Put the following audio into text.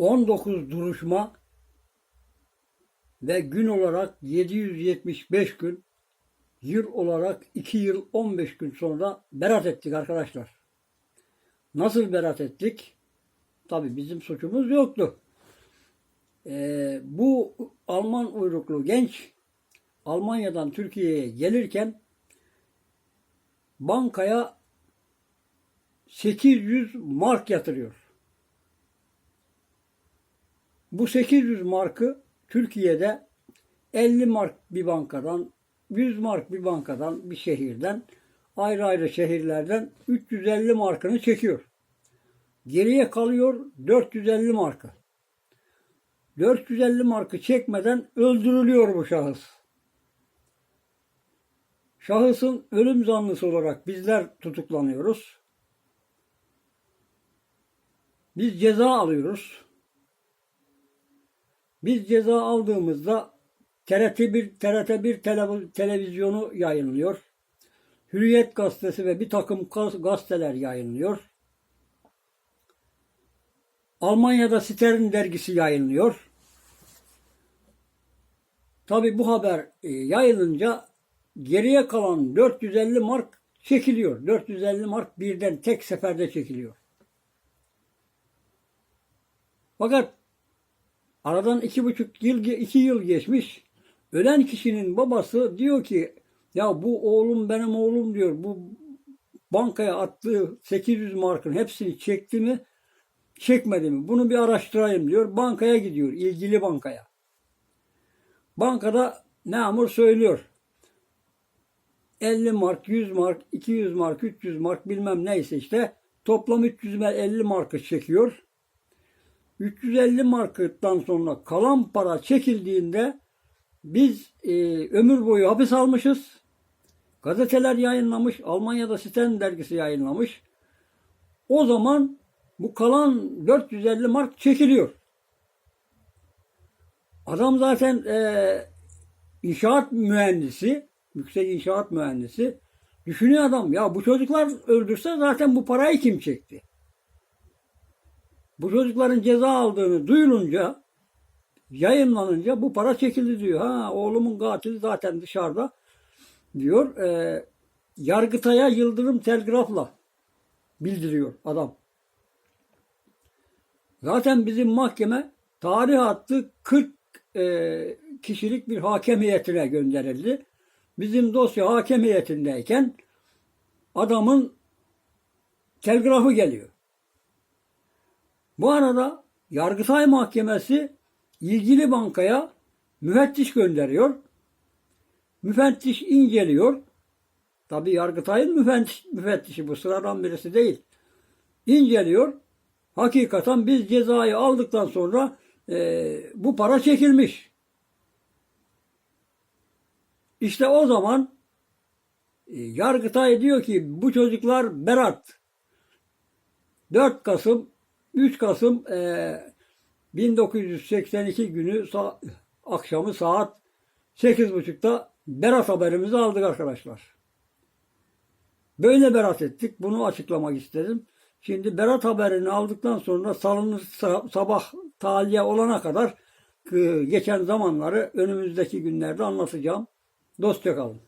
19 duruşma ve gün olarak 775 gün, yıl olarak 2 yıl 15 gün sonra berat ettik arkadaşlar. Nasıl berat ettik? Tabi bizim suçumuz yoktu. Ee, bu Alman uyruklu genç Almanya'dan Türkiye'ye gelirken bankaya 800 mark yatırıyor. Bu 800 markı Türkiye'de 50 mark bir bankadan, 100 mark bir bankadan, bir şehirden, ayrı ayrı şehirlerden 350 markını çekiyor. Geriye kalıyor 450 markı. 450 markı çekmeden öldürülüyor bu şahıs. Şahısın ölüm zanlısı olarak bizler tutuklanıyoruz. Biz ceza alıyoruz. Biz ceza aldığımızda TRT 1 TRT 1 tele- televizyonu yayınlıyor. Hürriyet gazetesi ve bir takım gaz- gazeteler yayınlıyor. Almanya'da Stern dergisi yayınlıyor. Tabi bu haber e, yayılınca geriye kalan 450 mark çekiliyor. 450 mark birden tek seferde çekiliyor. Fakat aradan iki buçuk yıl, iki yıl geçmiş. Ölen kişinin babası diyor ki ya bu oğlum benim oğlum diyor. Bu bankaya attığı 800 markın hepsini çekti mi çekmedi mi? Bunu bir araştırayım diyor. Bankaya gidiyor. ilgili bankaya. Bankada memur söylüyor. 50 mark, 100 mark, 200 mark, 300 mark bilmem neyse işte toplam 350 markı çekiyor. 350 marktan sonra kalan para çekildiğinde biz e, ömür boyu hapis almışız. Gazeteler yayınlamış. Almanya'da Stern dergisi yayınlamış. O zaman bu kalan 450 mark çekiliyor. Adam zaten e, inşaat mühendisi, yüksek inşaat mühendisi. Düşünüyor adam ya bu çocuklar öldürse zaten bu parayı kim çekti? Bu çocukların ceza aldığını duyulunca, yayınlanınca bu para çekildi diyor. Ha oğlumun katili zaten dışarıda diyor. E, Yargıtay'a yıldırım telgrafla bildiriyor adam. Zaten bizim mahkeme tarih attı 40 e, kişilik bir hakem heyetine gönderildi. Bizim dosya hakem heyetindeyken adamın telgrafı geliyor. Bu arada Yargıtay Mahkemesi ilgili bankaya müfettiş gönderiyor. Müfettiş inceliyor. Tabi Yargıtay'ın müfettiş, müfettişi bu sıradan birisi değil. İnceliyor. Hakikaten biz cezayı aldıktan sonra e, bu para çekilmiş. İşte o zaman e, Yargıtay diyor ki bu çocuklar berat. 4 Kasım 3 Kasım e, 1982 günü sa- akşamı saat 8.30'da berat haberimizi aldık arkadaşlar. Böyle berat ettik. Bunu açıklamak istedim. Şimdi berat haberini aldıktan sonra salınır sa- sabah tahliye olana kadar e, geçen zamanları önümüzdeki günlerde anlatacağım. Dostça kalın.